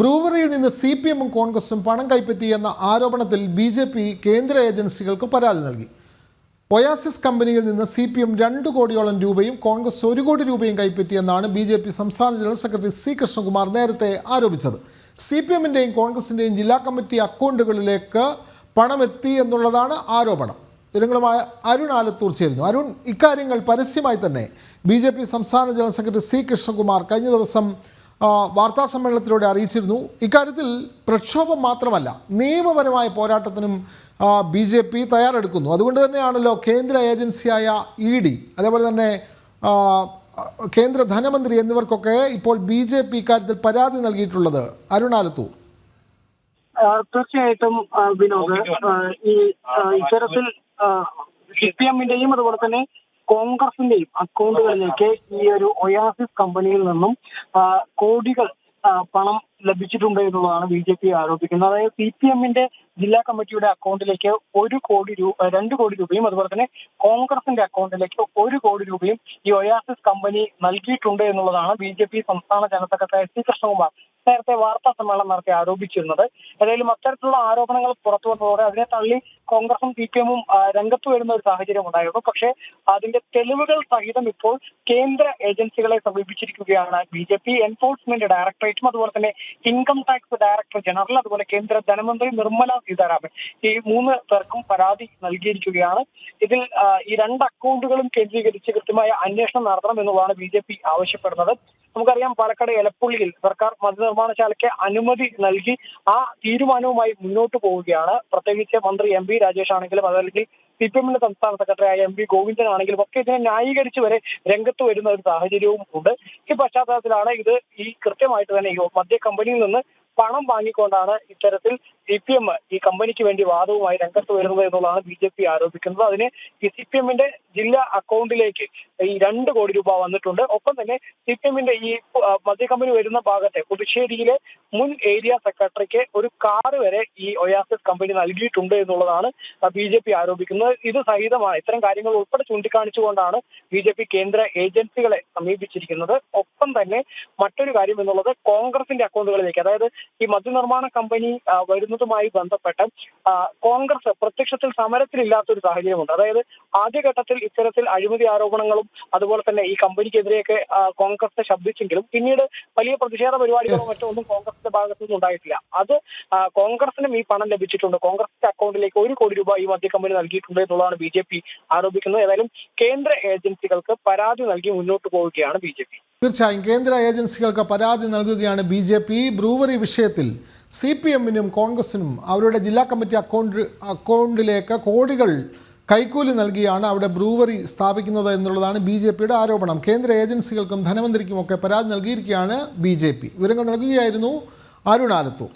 ബ്രൂവറിയിൽ നിന്ന് C P എമ്മും കോൺഗ്രസും പണം കൈപ്പറ്റിയെന്ന ആരോപണത്തിൽ ബി ജെ പി കേന്ദ്ര ഏജൻസികൾക്ക് പരാതി നൽകി. ഒയാസിസ് കമ്പനിയിൽ നിന്ന് സി പി എം രണ്ട് കോടിയോളം രൂപയും കോൺഗ്രസ് ഒരു കോടി രൂപയും കൈപ്പറ്റിയെന്നാണ് ബി ജെ പി സംസ്ഥാന ജനറൽ സെക്രട്ടറി സി കൃഷ്ണകുമാർ നേരത്തെ ആരോപിച്ചത്. സി പി എമ്മിന്റെയും കോൺഗ്രസിന്റെയും ജില്ലാ കമ്മിറ്റി അക്കൗണ്ടുകളിലേക്ക് പണമെത്തി എന്നുള്ളതാണ് ആരോപണം. വിവരങ്ങളുമായ അരുൺ ആലത്തൂർ ചേരുന്നു. അരുൺ ഇക്കാര്യങ്ങൾ പരസ്യമായി തന്നെ ബി ജെ പി സംസ്ഥാന ജനറൽ സെക്രട്ടറി സി കൃഷ്ണകുമാർ കഴിഞ്ഞ ദിവസം വാർത്താ സമ്മേളനത്തിലൂടെ അറിയിച്ചിരുന്നു. ഇക്കാര്യത്തിൽ പ്രക്ഷോഭം മാത്രമല്ല നിയമപരമായ പോരാട്ടത്തിനും ബി ജെ പി തയ്യാറെടുക്കുന്നു. അതുകൊണ്ട് തന്നെയാണല്ലോ കേന്ദ്ര ഏജൻസിയായ ഇ ഡി അതേപോലെ തന്നെ കേന്ദ്ര ധനമന്ത്രി എന്നിവർക്കൊക്കെ ഇപ്പോൾ ബി ജെ പി ഇക്കാര്യത്തിൽ പരാതി നൽകിയിട്ടുള്ളത്. അരുണാലത്തൂർ തീർച്ചയായിട്ടും വിനോദ്. ഈ ഇത്തരത്തിൽ സി പി എമ്മിന്റെയും അതുപോലെ തന്നെ കോൺഗ്രസിന്റെയും അക്കൗണ്ടുകളിലേക്ക് ഈ ഒരു ഒയാസിസ് കമ്പനിയിൽ നിന്നും കോടികൾ പണം ലഭിച്ചിട്ടുണ്ട് എന്നുള്ളതാണ് ബി ജെ പി ആരോപിക്കുന്നത്. അതായത് സി പി എമ്മിന്റെ ജില്ലാ കമ്മിറ്റിയുടെ അക്കൗണ്ടിലേക്ക് ഒരു കോടി രൂപ രണ്ട് കോടി രൂപയും അതുപോലെ തന്നെ കോൺഗ്രസിന്റെ അക്കൗണ്ടിലേക്ക് ഒരു കോടി രൂപയും ഈ ഒയാസിസ് കമ്പനി നൽകിയിട്ടുണ്ട് എന്നുള്ളതാണ് ബി ജെ പി സംസ്ഥാന general secretary S C Krishnakumar നേരത്തെ വാർത്താ സമ്മേളനം നടത്തി ആരോപിച്ചിരുന്നത്. ഏതായാലും അത്തരത്തിലുള്ള ആരോപണങ്ങൾ പുറത്തു വന്നതോടെ അതിനെ തള്ളി കോൺഗ്രസും സി പി എമ്മും രംഗത്ത് വരുന്ന ഒരു സാഹചര്യം ഉണ്ടായിരുന്നു. പക്ഷേ അതിന്റെ തെളിവുകൾ സഹിതം ഇപ്പോൾ കേന്ദ്ര ഏജൻസികളെ സമീപിച്ചിരിക്കുകയാണ് ബി ജെ പി. എൻഫോഴ്സ്മെന്റ് ഡയറക്ടറേറ്റും അതുപോലെ തന്നെ ഇൻകം ടാക്സ് ഡയറക്ടർ ജനറൽ അതുപോലെ കേന്ദ്ര ധനമന്ത്രി നിർമ്മല സീതാരാമൻ ഈ മൂന്ന് പേർക്കും പരാതി നൽകിയിരിക്കുകയാണ്. ഇതിൽ ഈ രണ്ട് അക്കൗണ്ടുകളും കേന്ദ്രീകരിച്ച് കൃത്യമായ അന്വേഷണം നടത്തണം എന്നുള്ളതാണ് ബി ജെ പി ആവശ്യപ്പെടുന്നത്. നമുക്കറിയാം പാലക്കാട് എലപ്പുള്ളിയിൽ സർക്കാർ മതനിർമ്മാണശാലയ്ക്ക് അനുമതി നൽകി ആ തീരുമാനവുമായി മുന്നോട്ട് പോവുകയാണ്. പ്രത്യേകിച്ച് മന്ത്രി എം പി രാജേഷ് ആണെങ്കിലും അതല്ലെങ്കിൽ സി പി എമ്മിന്റെ സംസ്ഥാന സെക്രട്ടറി ആയ എം പി ഗോവിന്ദൻ ആണെങ്കിലും ഒക്കെ ഇതിനെ ന്യായീകരിച്ച് വരെ രംഗത്ത് വരുന്ന ഒരു സാഹചര്യവും ഉണ്ട്. ഈ പശ്ചാത്തലത്തിലാണ് ഇത് ഈ കൃത്യമായിട്ട് തന്നെ ഈ മദ്യ കമ്പനിയിൽ നിന്ന് പണം വാങ്ങിക്കൊണ്ടാണ് ഇത്തരത്തിൽ സി പി എം ഈ കമ്പനിക്ക് വേണ്ടി വാദവുമായി രംഗത്ത് വരുന്നത് എന്നുള്ളതാണ് ബി ജെ പി ആരോപിക്കുന്നത്. അതിന് ഈ സി പി എമ്മിന്റെ ജില്ലാ അക്കൗണ്ടിലേക്ക് ഈ രണ്ട് കോടി രൂപ വന്നിട്ടുണ്ട്. ഒപ്പം തന്നെ സി പി എമ്മിന്റെ ഈ മദ്യ കമ്പനി വരുന്ന ഭാഗത്തെ പുതുശ്ശേരിയിലെ മുൻ ഏരിയ സെക്രട്ടറിക്ക് ഒരു കാറ് വരെ ഈ ഒയാസിസ് കമ്പനി നൽകിയിട്ടുണ്ട് എന്നുള്ളതാണ് ബി ജെ പി ആരോപിക്കുന്നത്. ഇത് സഹിതമാണ് ഇത്തരം കാര്യങ്ങൾ ഉൾപ്പെടെ ചൂണ്ടിക്കാണിച്ചുകൊണ്ടാണ് ബി ജെ പി കേന്ദ്ര ഏജൻസികളെ സമീപിച്ചിരിക്കുന്നത്. ഒപ്പം തന്നെ മറ്റൊരു കാര്യം എന്നുള്ളത് കോൺഗ്രസിന്റെ അക്കൗണ്ടുകളിലേക്ക് അതായത് ഈ മദ്യനിർമ്മാണ കമ്പനി വരുന്നതുമായി ബന്ധപ്പെട്ട് കോൺഗ്രസ് പ്രത്യക്ഷത്തിൽ സമരത്തിലില്ലാത്ത ഒരു സാഹചര്യമുണ്ട്. അതായത് ആദ്യഘട്ടത്തിൽ ഇത്തരത്തിൽ അഴിമതി ആരോപണങ്ങളും അതുപോലെ തന്നെ ഈ കമ്പനിക്കെതിരെയൊക്കെ കോൺഗ്രസ് ശബ്ദിച്ചെങ്കിലും പിന്നീട് വലിയ പ്രതിഷേധ പരിപാടികളോ. മറ്റോ ഒന്നും കോൺഗ്രസിന്റെ ഭാഗത്തു നിന്നും ഉണ്ടായിട്ടില്ല. അത് കോൺഗ്രസിനും ഈ പണം ലഭിച്ചിട്ടുണ്ട്. കോൺഗ്രസിന്റെ അക്കൗണ്ടിലേക്ക് ഒരു കോടി രൂപ ഈ മദ്യ കമ്പനി നൽകിയിട്ടുണ്ട് എന്നുള്ളതാണ് ബി ജെ പി ആരോപിക്കുന്നത്. ഏതായാലും കേന്ദ്ര ഏജൻസികൾക്ക് പരാതി നൽകി മുന്നോട്ട് പോവുകയാണ് ബി ജെ പി. തീർച്ചയായും കേന്ദ്ര ഏജൻസികൾക്ക് പരാതി നൽകുകയാണ് ബി ജെ പി. ബ്രൂവറി വിഷയത്തിൽ സി പി എമ്മിനും കോൺഗ്രസിനും അവരുടെ ജില്ലാ കമ്മിറ്റി അക്കൗണ്ട് അക്കൗണ്ടിലേക്ക് കോടികൾ കൈക്കൂലി നൽകിയാണ് അവിടെ ബ്രൂവറി സ്ഥാപിക്കുന്നത് എന്നുള്ളതാണ് ബി ജെ പിയുടെ ആരോപണം. കേന്ദ്ര ഏജൻസികൾക്കും ധനമന്ത്രിക്കുമൊക്കെ പരാതി നൽകിയിരിക്കുകയാണ് ബി ജെ പി. വിവരങ്ങൾ നൽകുകയായിരുന്നു അരുൺ ആലത്തൂർ.